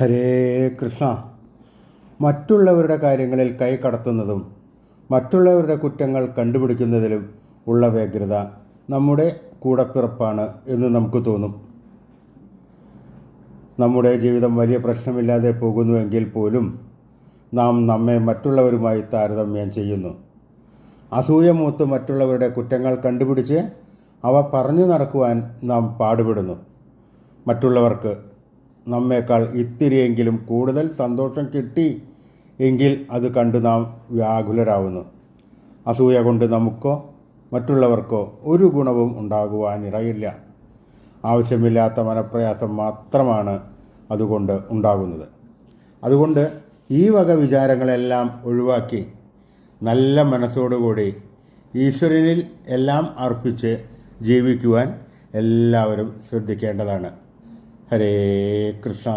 ഹരേ കൃഷ്ണ. മറ്റുള്ളവരുടെ കാര്യങ്ങളിൽ കൈ കടത്തുന്നതും മറ്റുള്ളവരുടെ കുറ്റങ്ങൾ കണ്ടുപിടിക്കുന്നതിലും ഉള്ള വ്യഗ്രത നമ്മുടെ കൂടപ്പിറപ്പാണ് എന്ന് നമുക്ക് തോന്നും. നമ്മുടെ ജീവിതം വലിയ പ്രശ്നമില്ലാതെ പോകുന്നുവെങ്കിൽ പോലും നാം നമ്മെ മറ്റുള്ളവരുമായി താരതമ്യം ചെയ്യുന്നു. അസൂയ മൂത്ത് മറ്റുള്ളവരുടെ കുറ്റങ്ങൾ കണ്ടുപിടിച്ച് അവ പറഞ്ഞു നടക്കുവാൻ നാം പാടുപെടുന്നു. മറ്റുള്ളവർക്ക് നമ്മേക്കാൾ ഇത്തിരിയെങ്കിലും കൂടുതൽ സന്തോഷം കിട്ടി എങ്കിൽ അത് കണ്ട് നാം വ്യാകുലരാകുന്നു അസൂയ കൊണ്ട് നമുക്കോ മറ്റുള്ളവർക്കോ ഒരു ഗുണവും ഉണ്ടാകുവാനിടയില്ല. ആവശ്യമില്ലാത്ത മനപ്രയാസം മാത്രമാണ് അതുകൊണ്ട് ഉണ്ടാകുന്നത്. അതുകൊണ്ട് ഈ വക വിചാരങ്ങളെല്ലാം ഒഴിവാക്കി നല്ല മനസ്സോടുകൂടി ഈശ്വരനിൽ എല്ലാം അർപ്പിച്ച് ജീവിക്കുവാൻ എല്ലാവരും ശ്രദ്ധിക്കേണ്ടതാണ്. ഹരേ കൃഷ്ണ.